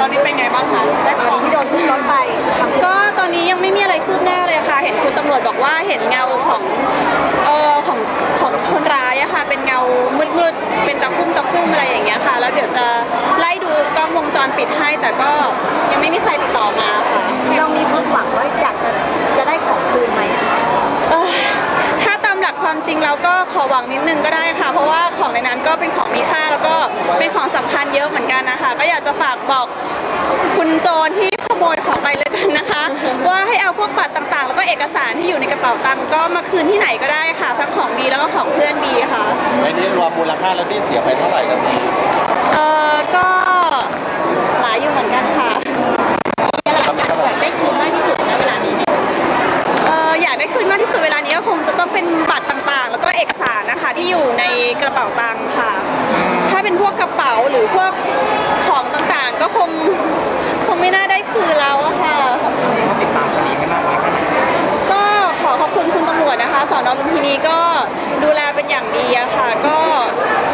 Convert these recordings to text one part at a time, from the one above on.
ตอนนี้เป็นไงบ้างคะได้กขรองณีที่โดนทุบรถไปทำก็ตอนนี้ยังไม่มีอะไรคืบหน้าเลยค่ะ เห็นคุณตำรวจบอกว่าเห็นเงาของเออของของคนร้ายอะค่ะ เป็นเงามืดๆ เป็นตะคุ่มตะคุ่มอะไรอย่างเงี้ยค่ะ แล้วเดี๋ยวจะไล่ดูกล้องวงจรปิดให้ แต่ก็ยังไม่มีใครติดต่อมาค่ะ เรามีความหวังว่าอยากจะจะได้ของคืนไหมอะคะเอ่อถ้าตามหลักความจริงเราก็ขอหวังนิดนึงก็ได้ค่ะ เพราะว่าของในนั้นก็เป็นของมีค่า กันนะคะก็อยากจะฝากบอกคุณโจรที่ขโมยของไปเลยกันนะคะ ว่าให้เอาพวกบัตรต่างๆ แล้วก็เอกสารที่อยู่ในกระเป๋าตังค์ก็มาคืนที่ไหนก็ได้ค่ะ ทั้งของดีแล้วก็ของเพื่อนดีค่ะไอ้นี้รวมมูลค่าแล้วที่เสียไปเท่าไหร่ครับพี่เออก็หลายอยู่เหมือนกันค่ะได้คืนมากที่สุดในเวลานี้เนี่ยเอออยากได้คืนมากที่สุดเวลานี้ก็คงจะต้องเป็นบัตรต่างๆ แล้วก็เอกสารนะคะที่อยู่ในกระเป๋าตังค์ค่ะ ถ้าเป็นพวกกระเป๋าหรือพวกของต่างๆ ก็คงคงไม่น่าได้คืนแล้วอะค่ะติดตามคดีให้มากน้อยแค่ไหนก็ขอขอบคุณคุณตำรวจนะคะสอนอลุมพินีก็ดูแลเป็นอย่างดีอะค่ะ ก็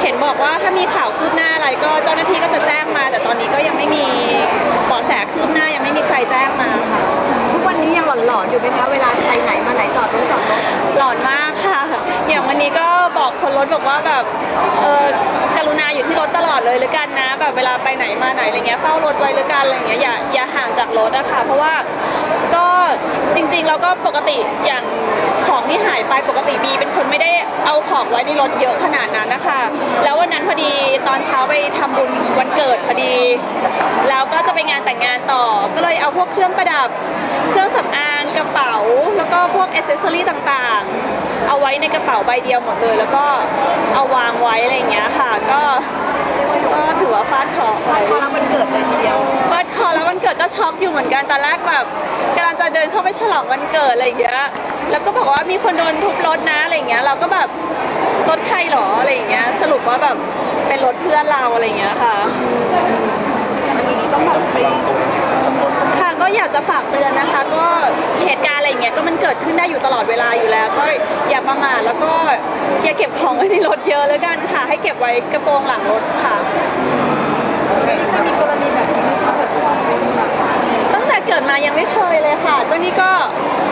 เห็นบอกว่าถ้ามีข่าวคืบหน้าอะไรก็เจ้าหน้าที่ก็จะแจ้งมา แต่ตอนนี้ก็ยังไม่มีเบาะแสคืบหน้ายังไม่มีใครแจ้งมาค่ะ ทุกวันนี้ยังหลอนๆอยู่ไหมคะเวลาไปไหนมาไหนจอดรถจอดรถหลอนมากค่ะ อย่างวันนี้ก็บอกคนรถบอกว่าแบบเออกรุณา อยู่ที่รถตลอดเลยหรือกันนะแบบเวลาไปไหนมาไหนอะไรเงี้ยเฝ้ารถไว้หรือกันอะไรเงี้ยอย่าอย่าห่างจากรถอะค่ะเพราะว่าก็จริงๆเราก็ปกติอย่างของที่หายไปปกติบีเป็นคนไม่ได้เอาของไว้ในรถเยอะขนาดนั้นนะคะแล้ววันนั้นพอดีตอนเช้าไปทำบุญวันเกิดพอดี แล้วก็จะไปงานแต่งงานต่อ ก็เลยเอาพวกเครื่องประดับ เครื่องสำอางกระเป๋า แล้วก็พวกอ c เซสซอรี่ต่างๆ เอาไว้ในกระเป๋าใบเดียวหมดเลย แล้วก็เอาวางไว้ ก็ก็ถือว่าฟาดเคราะห์ไปพอรับวันเกิดเลยทีเดียว ฟาดเคราะห์แล้ววันเกิดก็ช็อกอยู่เหมือนกันตอนแรกแบบกำลังจะเดินเข้าไปฉลองวันเกิดอะไรอย่างเงี้ยแล้วก็บอกว่ามีคนโดนทุบรถนะอะไรอย่างเงี้ยเราก็แบบรถใครหรออะไรอย่างเงี้ยสรุปว่าแบบเป็นรถเพื่อนเราอะไรอย่างเงี้ยค่ะค่ะก็อยากจะฝากเตือนนะคะ ก็เหตุการณ์ อะไรอย่างเงี้ยก็มันเกิดขึ้นได้อยู่ตลอดเวลาอยู่แล้ว ก็อย่าประมาทแล้วก็อย่าเก็บของไว้ในรถเยอะแล้วกันค่ะ ให้เก็บไว้กระโปรงหลังรถค่ะมีกรณีแบบนี้เกิดขึ้นไหมคะตั้งแต่เกิดมายังไม่เคยเลยค่ะ ก็นี่ก็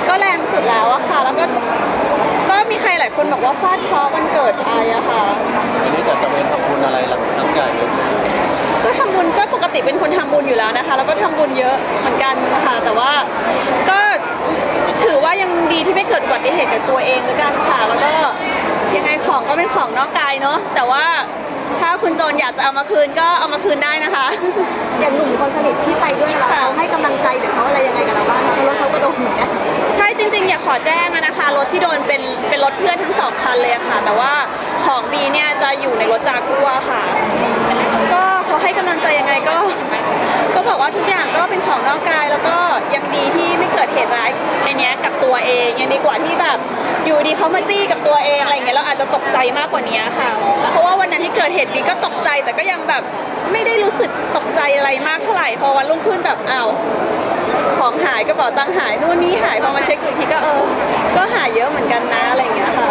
ก็แรงสุดแล้วอะค่ะ แล้วก็ก็มีใครหลายคนบอกว่าฟาดเคราะห์วันเกิดไปอะค่ะอันนี้จะจะเป็นทำบุญอะไรหลังครั้งใหญ่เลยก็ทำบุญก็ปกติเป็นคนทำบุญอยู่แล้วนะคะ แล้วก็ทำบุญเยอะเหมือนกันค่ะแต่ว่าก็ ถือว่ายังดีที่ไม่เกิดอุบัติเหตุกับตัวเองแล้วกันค่ะ แล้วก็ยังไงของก็เป็นของนอกกายเนาะแต่ว่าถ้าคุณโจรอยากจะเอามาคืนก็เอามาคืนได้นะคะ อย่างหนุ่มคนสนิทที่ไปด้วยเราค่ะเขาให้กำลังใจหรือเขาอะไรยังไงกับเราบ้างคะเพราะรถเขาก็โดนเหมือนกันใช่จริงๆ อยากขอแจ้งอะนะคะรถที่โดนเป็นเป็นรถเพื่อนทั้งสองคันเลยอะค่ะ แต่ว่าของบีเนี่ยจะอยู่ในรถจากัวค่ะ ก็เขาให้กำลังใจยังไงก็ ก็บอกว่าทุกอย่างก็เป็นของนอกกายแล้วก็ยังดีที่ไม่ เหตุร้ายในเนี้ยกับตัวเองยังดีกว่าที่แบบอยู่ดีเขามาจี้กับตัวเองอะไรเงี้ยเราอาจจะตกใจมากกว่านี้ค่ะ เพราะว่าวันนั้นที่เกิดเหตุบีก็ตกใจแต่ก็ยังแบบไม่ได้รู้สึกตกใจอะไรมากเท่าไหร่พอวันรุ่งขึ้นแบบอ้าวของหายกระเป๋าตังค์หายนู่นนี่หายพอมาเช็คอีกทีก็เออ ก็หายเยอะเหมือนกันนะอะไรเงี้ยค่ะ